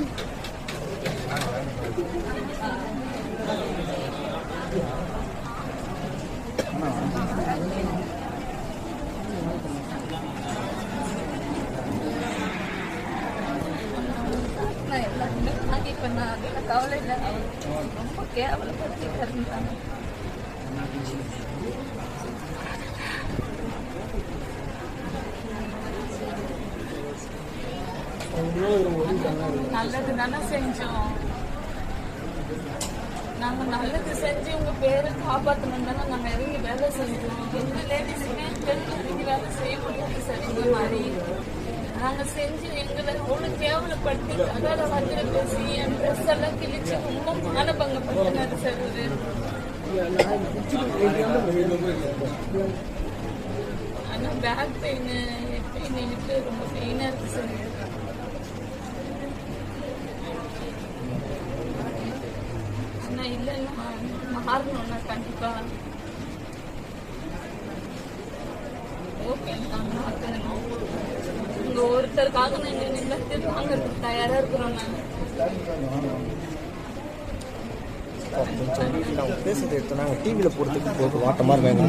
đi Nah, lagi pernah diketahui dan Allah, mungkin Allah pasti karena நல்லது தானே செஞ்சோம். நாங்க நல்லது செஞ்சு உங்க பேரை காப்பாத்தணும் தானே நாங்க இறங்கி வேலை செஞ்சோம். எந்த லேடிஸுமே பெண்கள் இறங்கி வேலை செய்ய முடியாது சார் இந்த மாதிரி. நாங்க செஞ்சு எங்களை அவ்வளவு கேவலப்படுத்தி அதால வந்து பேசி என் ட்ரெஸ் எல்லாம் கிழிச்சு ரொம்ப மானபங்க பண்ணினாரு சார் இவரு. ஆனா பேக் பெயின் பெயின் எனக்கு ரொம்ப பெயினா இருக்கு சார் ஆனா இல்ல. மாறணும்னா கண்டிப்பா ஓகே உங்க ஒருத்தருக்காக நாங்க நிலத்தில் வாங்கறதுக்கு தயாரா இருக்கிறோம் நான் கொஞ்சம் நாங்கள் பேசுறது எடுத்தோம் டிவியில் போகிறதுக்கு போட்டு வாட்டமாக இருக்காங்க